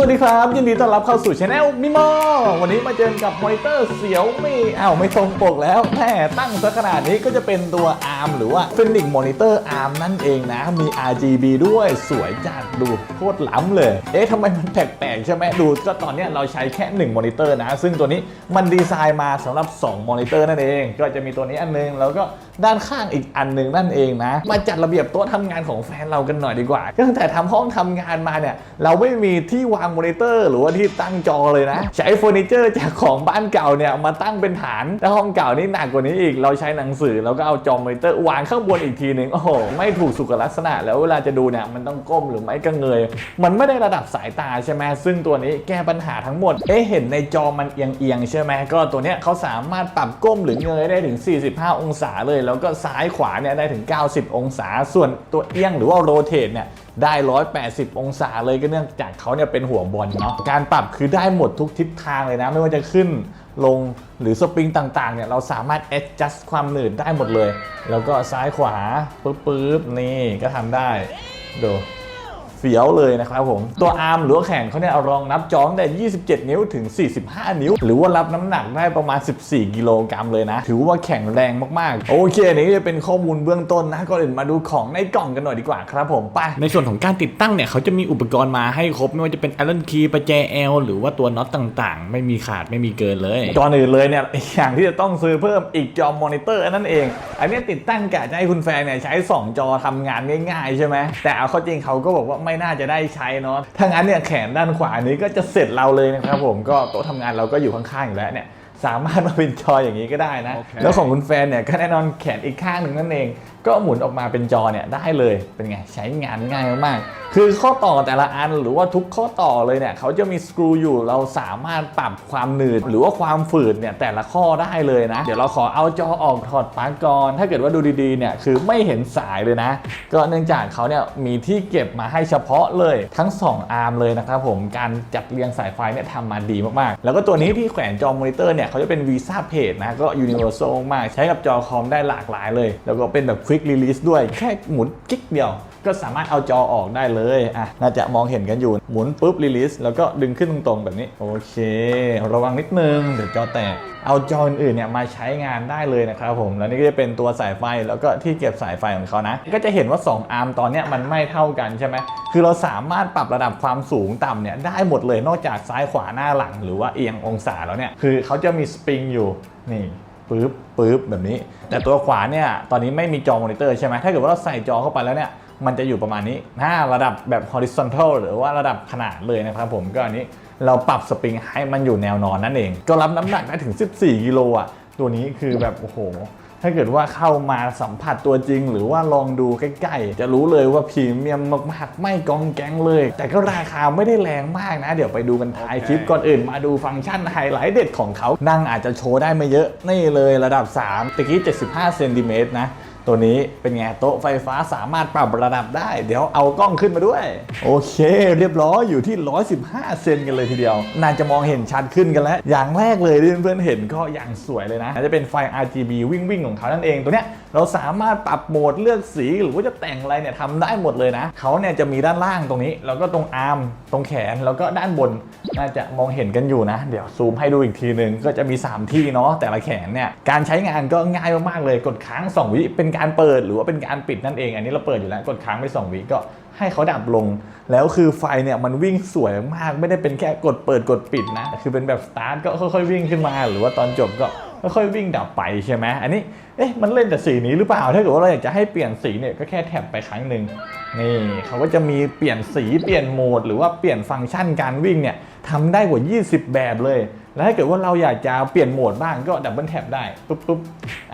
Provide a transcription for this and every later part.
วัสดีครับ ยินดีต้อนรับเข้าสู่ช anel มิโมวันนี้มาเจอกับมอนิเตอร์เสียวมีอ้าวไม่ตรงปกแล้วแหมตั้งซะขนาดนี้ก็จะเป็นตัว ARM หรือว่า Phoenix Monitor ARM นั่นเองนะ มี RGB ด้วยสวยจัดดูโคตรล้ำเลย เอ๊ะทำไมมันแปลกๆใช่ไหมดูก็ตอนนี้เราใช้แค่1มอนิเตอร์นะ ซึ่งตัวนี้มันดีไซน์มาสำหรับ2มอนิเตอร์นั่นเอง ก็จะมีตัวนี้อันนึงแล้วก็ด้านข้างอีกอันหนึงนั่นเองนะ มาจัดระเบียบโต๊ะทำงานของแฟนเรากันหน่อยดีกว่าตั้งแต่ทำห้องทำงานมาเนี่ยเราไม่มีที่วางมอนิเตอร์หรือว่าที่ตั้งจอเลยนะ ใช้เฟอร์นิเจอร์จากของบ้านเก่าเนี่ยมาตั้งเป็นฐานแล้วห้องเก่านี่หนักกว่านี้อีก เราใช้หนังสือแล้วก็เอาจอมอนิเตอร์วางข้างบนอีกทีหนึ่งโอ้โหไม่ถูกสุขลักษณะ แล้วเวลาจะดูเนี่ยมันต้องก้มหรือไม่ก็เงย มันไม่ได้ระดับสายตาใช่ไหมซึ่งตัวนี้แก้ปัญหาทั้งหมดเอ๊ะเห็นในจอมันเอียงเอียงๆใช่ไหมก็ตัวเนี้ยเขาสามารถปรับก้มหรือเงยได้ถึง 45 องศาเลย แล้วก็ซ้ายขวาเนี่ยได้ถึง 90 องศา ส่วนตัวเอียงหรือว่าโรเตทเนี่ย ได้ 180 องศาเลยก็เนื่องจากเขาเนี่ยเป็นหัวบอลเนาะการปรับคือได้หมดทุกทิศทางเลยนะ ไม่ว่าจะขึ้นลงหรือสปริงต่างๆเนี่ยเราสามารถ adjust ความหนืดได้หมดเลย แล้วก็ซ้ายขวาปึ๊บๆนี่ก็ทำได้ดู เฟี้ยวเลยนะครับผม ตัวอาร์มหรือว่าแขนเขาเนี่ยรองนับจอตั้งแต่27 นิ้วถึง 45 นิ้ว หรือว่ารับน้ำหนักได้ประมาณ 14 กิโลกรัมเลยนะ ถือว่าแข็งแรงมากๆ โอเคอันนี้จะเป็นข้อมูลเบื้องต้นนะก่อนอื่นมาดูของในกล่องกันหน่อยดีกว่าครับผมไปในส่วนของการติดตั้งเนี่ยเขาจะมีอุปกรณ์มาให้ครบไม่ว่าจะเป็น Allen key ประแจ L หรือว่าตัวน็อตต่างๆ ไม่มีขาดไม่มีเกินเลยก่อนอื่นเลยเนี่ยอย่างที่จะต้องซื้อเพิ่มอีกจอมอนิเตอร์นั่นเอง อันนี้ติดตั้งกะจะให้คุณแฟนเนี่ยใช้ 2 จอทำงานง่ายๆ ใช่ไหมแต่เอาเข้าจริงเขาก็บอกว่าไม่น่าจะได้ใช้เนาะถ้างั้นเนี่ยแขนด้านขวานี้ก็จะเสร็จเราเลยนะครับผมก็โต๊ะทำงานเราก็อยู่ข้างๆอยู่แล้วเนี่ยสามารถมาเป็นจออย่างนี้ก็ได้นะโอเคแล้วของคุณแฟนเนี่ยก็แน่นอนแขนอีกข้างหนึ่งนั่นเองก็หมุนออกมาเป็นจอเนี่ยได้เลยเป็นไงใช้งานง่ายมากๆคือข้อต่อแต่ละอันหรือว่าทุกข้อต่อเลยเนี่ยเขาจะมีสกรูอยู่เราสามารถปรับความหนืดหรือว่าความฝืดเนี่ยแต่ละข้อได้เลยนะ เดี๋ยวเราขอเอาจอออกถอดปลั๊กก่อน ถ้าเกิดว่าดูดีๆเนี่ยคือไม่เห็นสายเลยนะ ก็เนื่องจากเขาเนี่ยมีที่เก็บมาให้เฉพาะเลยทั้ง 2 อาร์มเลยนะครับผมการจัดเรียงสายไฟเนี่ยทำมาดีมากๆ แล้วก็ตัวนี้ที่แขวนจอมอนิเตอร์เนี่ยเขาจะเป็น Visa Page นะก็ Universal มากใช้กับจอคอมได้หลากหลายเลย แล้วก็เป็นแบบ Quick Release ด้วยแค่หมุนกิ๊กเดียวก็สามารถเอาจอออกได้เลยอะน่าจะมองเห็นกันอยู่ หมุนปุ๊บ release แล้วก็ดึงขึ้นตรงๆ แบบนี้ โอเค ระวังนิดนึง เดี๋ยวจอแตก เอาจออื่นๆเนี่ยมาใช้งานได้เลยนะครับผม แล้วนี่ก็จะเป็นตัวสายไฟแล้วก็ที่เก็บสายไฟของเขานะ ก็จะเห็นว่า 2 อาร์มตอนเนี้ยมันไม่เท่ากันใช่ไหมคือเราสามารถปรับระดับความสูงต่ำเนี่ยได้หมดเลยนอกจากซ้ายขวาหน้าหลัง หรือว่าเอียงองศาแล้วเนี่ยคือเขาจะมีสปริงอยู่นี่ ปึ๊บปึ๊บแบบนี้ แต่ตัวขวาเนี่ยตอนนี้ไม่มีจอมอนิเตอร์ใช่ไหมถ้าเกิดว่าเราใส่จอเข้าไปแล้วเนี่ยมันจะอยู่ประมาณนี้หน้าระดับแบบ horizontal หรือว่าระดับขนาดเลยนะครับผมก็อันนี้เราปรับสปริงให้มันอยู่แนวนอนนั่นเอง ก็รับน้ำหนักได้ถึง 14 กิโลอะ ตัวนี้คือแบบ โอ้โห ถ้าเกิดว่าเข้ามาสัมผัสตัวจริง หรือว่าลองดูใกล้ๆ จะรู้เลยว่าพรีเมียมมากๆ ไม่กองแกงเลย แต่ก็ราคาไม่ได้แรงมากนะ เดี๋ยวไปดูกันท้ายคลิปก่อนอื่นมาดูฟังก์ชันไฮไลท์เด็ดของเขานั่งอาจจะโชว์ได้ไม่เยอะนี่เลยระดับ3ตะกี้75เซนติเมตรนะ ตัวนี้เป็นไงโต๊ะไฟฟ้าสามารถปรับระดับได้ เดี๋ยวเอากล้องขึ้นมาด้วย โอเค เรียบร้อยอยู่ที่ 115 เซนกันเลยทีเดียว น่าจะมองเห็นชัดขึ้นกันแล้ว อย่างแรกเลยที่เพื่อนๆเห็นก็อย่างสวยเลยนะน่าจะเป็นไฟ RGB วิ่งวิ่งของเขานั่นเองตัวเนี้ยเราสามารถปรับโหมดเลือกสีหรือว่าจะแต่งอะไรเนี่ยทำได้หมดเลยนะเขาเนี่ยจะมีด้านล่างตรงนี้ แล้วก็ตรงอาร์มตรงแขนแล้วก็ด้านบนน่าจะมองเห็นกันอยู่นะ เดี๋ยวซูมให้ดูอีกทีหนึ่งก็จะมี 3 ที่เนาะแต่ละแขนเนี่ยการใช้งานก็ง่ายมากๆเลยกดค้าง 2 วิเป็นการเปิดหรือว่าเป็นการปิดนั่นเอง อันนี้เราเปิดอยู่แล้วกดค้างไป2วิก็ให้เขาดับลง แล้วคือไฟเนี่ยมันวิ่งสวยมากไม่ได้เป็นแค่กดเปิดกดปิดนะ คือเป็นแบบสตาร์ทก็ค่อยๆวิ่งขึ้นมา หรือว่าตอนจบก็ค่อยๆวิ่งดับไปใช่ไหมอันนี้เอ๊ะมันเล่นแต่สีนี้หรือเปล่าถ้าเกิดว่าเราอยากจะให้เปลี่ยนสีเนี่ยก็แค่แท็บไปครั้งหนึ่งนี่เขาก็จะมีเปลี่ยนสีเปลี่ยนโหมด หรือว่าเปลี่ยนฟังก์ชันการวิ่งเนี่ยทำได้กว่า 20 แบบเลย แล้วถ้าเกิดว่าเราอยากจะเปลี่ยนโหมดบ้างก็ดับเบิลแท็บได้ปุ๊บปุ๊บ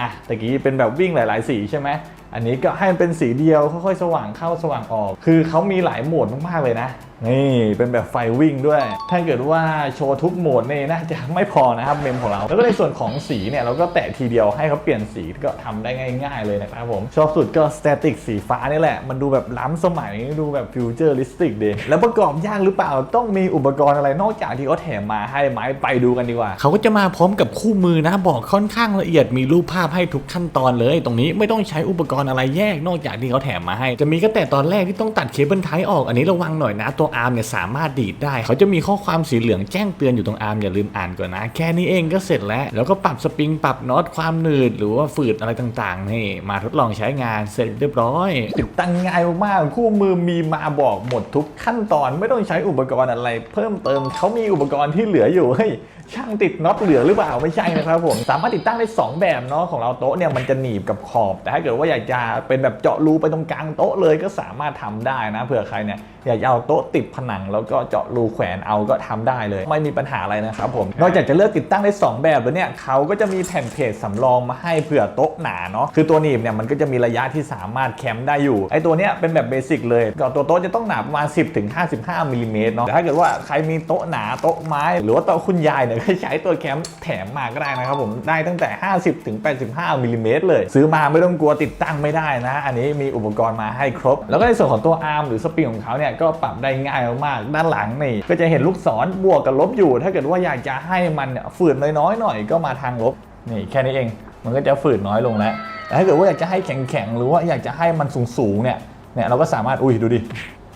อะตะกี้เป็นแบบวิ่งหลาย ๆ สีใช่ไหมอันนี้ก็ให้มันเป็นสีเดียวค่อยๆ สว่างเข้าสว่างออก คือเขามีหลายโหมดมากๆเลยนะนี่เป็นแบบไฟวิ่งด้วย ถ้าเกิดว่าโชว์ทุกโหมดนี่น่าจะไม่พอนะครับเมมของเรา แล้วก็ในส่วนของสีเนี่ยเราก็แตะทีเดียวให้เขาเปลี่ยนสีก็ทำได้ง่าย ๆ เลยนะครับผม ชอบสุดก็สแตติกสีฟ้านี่แหละ มันดูแบบล้ำสมัยดูแบบฟิวเจอริสติกดีแล้วประกอบยากหรือเปล่าต้องมีอุปกรณ์อะไรนอกจากที่เขาแถมมาให้ไหมไปดูกันดีกว่า เขาก็จะมาพร้อมกับคู่มือนะบอกค่อนข้างละเอียดมีรูปภาพให้ทุกขั้นตอนเลย ตรงนี้ไม่ต้องใช้อุปกรณ์อะไรแยกนอกจากที่เขาแถมมาให้ จะมีก็แต่ตอนแรกที่ต้องตัดเคเบิลไทป์ออกอันนี้ระวังหน่อยนะตัวตัวอาร์มเนี่ยสามารถดีดได้ เขาจะมีข้อความสีเหลืองแจ้งเตือนอยู่ตรงอาร์มอย่าลืมอ่านก่อนนะ แค่นี้เองก็เสร็จแล้ว แล้วก็ปรับสปริงปรับน็อตความหนืดหรือว่าฝืดอะไรต่างๆนี่มาทดลองใช้งานเสร็จเรียบร้อยติดตั้งง่ายมากคู่มือมีมาบอกหมดทุกขั้นตอนไม่ต้องใช้อุปกรณ์อะไร เพิ่มเติมเขามีอุปกรณ์ที่เหลืออยู่เฮ้ยช่างติดน็อตเหลือหรือเปล่าไม่ใช่นะครับผมสามารถติดตั้งได้ 2 แบบเนาะของเราโต๊ะเนี่ยมันจะหนีบกับขอบ แต่ถ้าเกิดว่าอยากจะเป็นแบบเจาะรูไปตรงกลางโต๊ะเลยก็สามารถทำได้นะเผื่อใครเนี่ยอยากจะเอาโต๊ะติดผนังแล้วก็เจาะรูแขวนเอาก็ทำได้เลย ไม่มีปัญหาอะไรนะครับผม นอกจากจะเลือกติดตั้งได้ 2 แบบแล้วเนี่ยเขาก็จะมีแผ่นเพจสำรองมาให้เผื่อโต๊ะหนาเนาะคือตัวหนีบเนี่ยมันก็จะมีระยะที่สามารถแคมได้อยู่ไอตัวเนี้ยเป็นแบบเบสิกเลยก็ตัวโต๊ะจะต้องหนาประมาณ 10ถึง55มิลลิเมตรเนาะแต่ถ้าเกิดว่าใครมีโต๊ะหนาโต๊ะไม้ หรือว่าโต๊ะคุณยายเนี่ยก็ใช้ตัวแคมแถมมาก็ได้นะครับผมได้ตั้งแต่ 50ถึง85มิลลิเมตรเลย ซื้อมาไม่ต้องกลัวติดตั้งไม่ได้นะ อันนี้มีอุปกรณ์มาให้ครบ แล้วก็ในส่วนของตัวอาร์มหรือสปริงของเขาเนี่ยก็ปรับได้ง่ายมากๆด้านหลังนี่ก็จะเห็นลูกศรบวกกับลบอยู่ ถ้าเกิดว่าอยากจะให้มันเนี่ยฝืดน้อยๆหน่อยก็มาทางลบนี่แค่นี้เอง มันก็จะฝืดน้อยลงแล้วแต่ถ้าเกิดว่าอยากจะให้แข็งๆหรือว่าอยากจะให้มันสูงๆเนี่ยเนี่ยเราก็สามารถอุ้ยดูดิ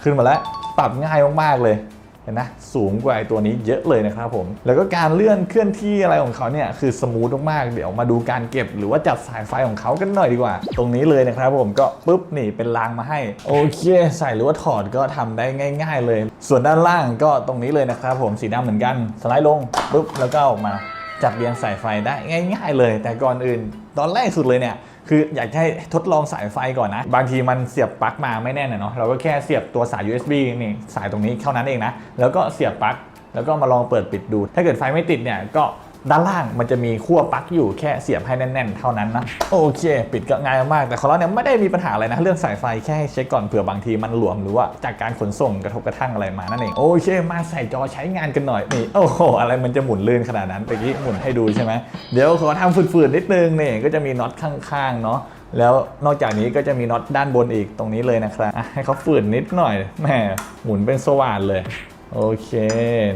ขึ้นมาแล้วปรับง่ายมากๆเลย เห็นนะสูงกว่าไอ้ตัวนี้เยอะเลยนะครับผม แล้วก็การเลื่อนเคลื่อนที่อะไรของเขาเนี่ยคือสมูทมากๆ เดี๋ยวมาดูการเก็บหรือว่าจัดสายไฟของเขากันหน่อยดีกว่า ตรงนี้เลยนะครับผมก็ปุ๊บนี่เป็นรางมาให้ โอเคใส่หรือว่าถอดก็ทำได้ง่าย ๆ เลย ส่วนด้านล่างก็ตรงนี้เลยนะครับผมสีดำเหมือนกันสไลด์ลงปุ๊บแล้วก็ออกมาจับเรียงสายไฟได้ง่าย ๆ เลย แต่ก่อนอื่น ตอนแรกสุดเลยเนี่ย คืออยากให้ทดลองสายไฟก่อนนะ บางทีมันเสียบปลั๊กมาไม่แน่นะเนาะเราก็แค่เสียบตัวสาย USB นี่สายตรงนี้เท่านั้นเองนะ แล้วก็เสียบปลั๊กแล้วก็มาลองเปิดปิดดู ถ้าเกิดไฟไม่ติดเนี่ยก็ ด้านล่างมันจะมีขั้วปลั๊กอยู่แค่เสียบให้แน่น ๆ เท่านั้นนะโอเค ปิดก็ง่ายมาก แต่ของเราเนี่ยไม่ได้มีปัญหาอะไรนะ เรื่องสายไฟแค่ให้เช็คก่อนเผื่อบางทีมันหลวมหรือว่าจากการขนส่งกระทบกระทั่งอะไรมานั่นเองโอเค มาใส่จอใช้งานกันหน่อยนี่โอ้โหอะไรมันจะหมุนลื่นขนาดนั้นเมื่อกี้หมุนให้ดูใช่ไหมเดี๋ยวขอทำฝืดๆนิดนึงนี่ก็จะมีน็อตข้างๆเนาะแล้วนอกจากนี้ก็จะมีน็อตด้านบนอีกตรงนี้เลยนะครับให้เขาฝืนนิดหน่อยแหมหมุนเป็นสว่านเลย โอเค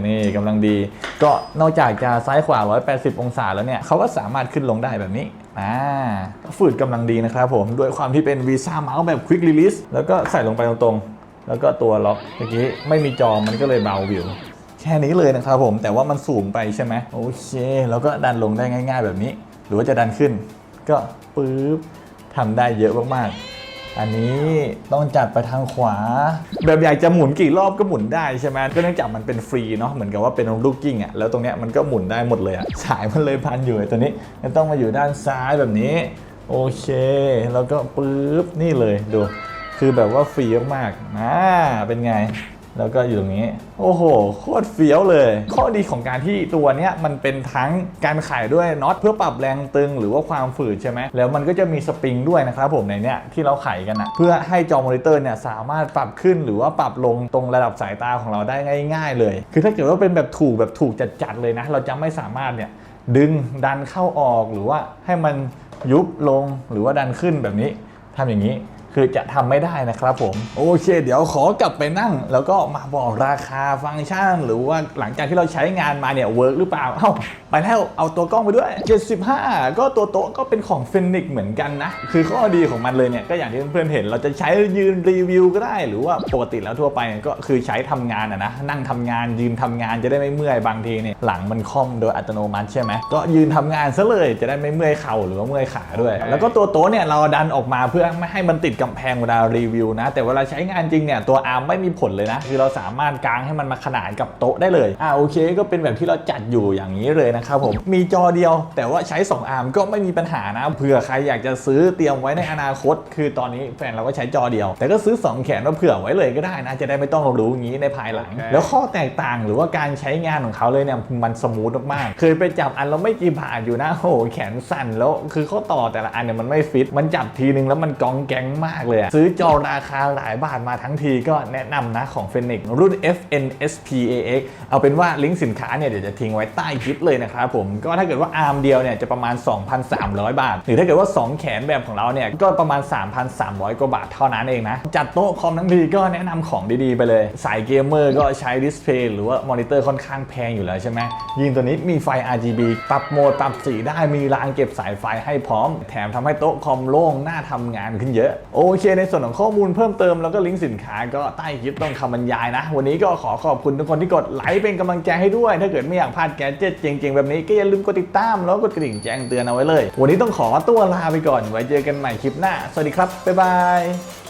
นี่กำลังดี ก็นอกจากจะซ้ายขวา 180 องศาแล้วเนี่ยเขาก็สามารถขึ้นลงได้แบบนี้อ่าฝืดกำลังดีนะครับผม ด้วยความที่เป็นวีซ่าเมาส์แบบ Quick Release แล้วก็ใส่ลงไปตรงๆ แล้วก็ตัวล็อกเมื่อกี้ไม่มีจอมันก็เลยเบาวิว แค่นี้เลยนะครับผม แต่ว่ามันสูงไปใช่ไหมโอเค แล้วก็ดันลงได้ง่าย ๆ แบบนี้ หรือว่าจะดันขึ้น ก็ปึ๊บทำได้เยอะมากๆ อันนี้ต้องจัดไปทางขวา แบบอยากจะหมุนกี่รอบก็หมุนได้ใช่ไหมก็เนื่องจากมันเป็นฟรีเนาะเหมือนกับว่าเป็นลูกกิ้งอะแล้วตรงเนี้ยมันก็หมุนได้หมดเลยอะสายมันเลยพันอยู่ไอ้ตัวนี้ต้องมาอยู่ด้านซ้ายแบบนี้ โอเค แล้วก็ปึ๊บนี่เลยดู คือแบบว่าฟรีมากๆอ่าเป็นไง แล้วก็อยู่ตรงนี้ โอ้โห โคตรเฟี้ยวเลย ข้อดีของการที่ตัวเนี้ยมันเป็นทั้งการขายด้วยน็อตเพื่อปรับแรงตึงหรือว่าความฝืดใช่ไหม แล้วมันก็จะมีสปริงด้วยนะครับผมในเนี้ยที่เราไขกันนะเพื่อให้จอมอนิเตอร์เนี่ยสามารถปรับขึ้นหรือว่าปรับลงตรงระดับสายตาของเราได้ง่าย ๆ เลย คือถ้าเกิดว่าเป็นแบบถูกแบบถูกจัดๆเลยนะ เราจะไม่สามารถเนี่ยดึงดันเข้าออกหรือว่าให้มันยุบลงหรือว่าดันขึ้นแบบนี้ทำอย่างนี้ คือจะทำไม่ได้นะครับผม โอเค เดี๋ยวขอกลับไปนั่ง แล้วก็มาบอกราคาฟังก์ชัน หรือว่าหลังจากที่เราใช้งานมาเนี่ยเวิร์กหรือเปล่า เอ้าไปแล้วเอาตัวกล้องไปด้วย 75 ก็ตัวโต๊ะก็เป็นของเฟนิกเหมือนกันนะ คือข้อดีของมันเลยเนี่ยก็อย่างที่เพื่อนๆเห็น เราจะใช้ยืนรีวิวก็ได้ หรือว่าปกติแล้วทั่วไปก็คือใช้ทำงานอะนะนั่งทำงานยืนทำงานจะได้ไม่เมื่อยบางทีเนี่ยหลังมันค่อมโดยอัตโนมัติใช่ไหมก็ยืนทำงานซะเลยจะได้ไม่เมื่อยเข่าหรือว่าเมื่อยขาด้วย แล้วก็ตัวโต๊ะเนี่ยเราดันออกมาเพื่อไม่ให้มันติดกำแพงเวลารีวิวนะ แต่เวลาใช้งานจริงเนี่ยตัวอาร์มไม่มีผลเลยนะ คือเราสามารถกางให้มันมาขนานกับโต๊ะได้เลยอ่าโอเค ก็เป็นแบบที่เราจัดอยู่อย่างนี้เลยนะครับผมมีจอเดียว แต่ว่าใช้ 2 อาร์มก็ไม่มีปัญหานะเผื่อใครอยากจะซื้อเตรียมไว้ในอนาคต คือตอนนี้แฟนเราก็ใช้จอเดียว แต่ก็ซื้อ 2 แขนมาเผื่อไว้เลยก็ได้นะจะได้ไม่ต้องรู้อย่างนี้ในภายหลัง แล้วข้อแตกต่างหรือว่าการใช้งานของเขาเลยเนี่ยมันสมูทมากๆเคยไปจับอันเราไม่กี่บาทอยู่นะโอ้โหแขนสั่นแล้วคือข้อต่อแต่ละอันเนี่ยมันไม่ฟิตมันจับทีนึงแล้วมันกองแก๊งมากเลยซื้อจอราคาหลายบาทมาทั้งทีก็แนะนำนะของ Fenix รุ่น FNSPAX เอาเป็นว่าลิงก์สินค้าเนี่ยเดี๋ยวจะทิ้งไว้ใต้คลิปเลยนะครับผมก็ถ้าเกิดว่าอาร์มเดียวเนี่ยจะประมาณ 2,300 บาท หรือถ้าเกิดว่า 2 แขนแบบของเราเนี่ยก็ประมาณ 3,300 กว่าบาทเท่านั้นเองนะ จัดโต๊ะคอมทั้งทีก็แนะนำของดีๆไปเลย สายเกมเมอร์ก็ใช้ดิสเพย์หรือว่ามอนิเตอร์ค่อนข้างแพงอยู่แล้วใช่ไหมยิงตัวนี้มีไฟ RGB ปรับโหมดปรับสีได้มีรางเก็บสายไฟให้พร้อม แถมทำให้โต๊ะคอมโล่งน่าทำงานขึ้นเยอะโอเคในส่วนของข้อมูลเพิ่มเติมแล้วก็ลิงก์สินค้าก็ใต้คลิปต้องคำบรรยายนะ วันนี้ก็ขอขอบคุณทุกคนที่กดไลค์เป็นกำลังใจให้ด้วย ถ้าเกิดไม่อยากพลาดแกเจ็ตเจ๋งๆแบบนี้ก็อย่าลืมกดติดตามแล้วกดกระดิ่งแจ้งเตือนเอาไว้เลย วันนี้ต้องขอตัวลาไปก่อนไว้เจอกันใหม่คลิปหน้า สวัสดีครับบ๊ายบาย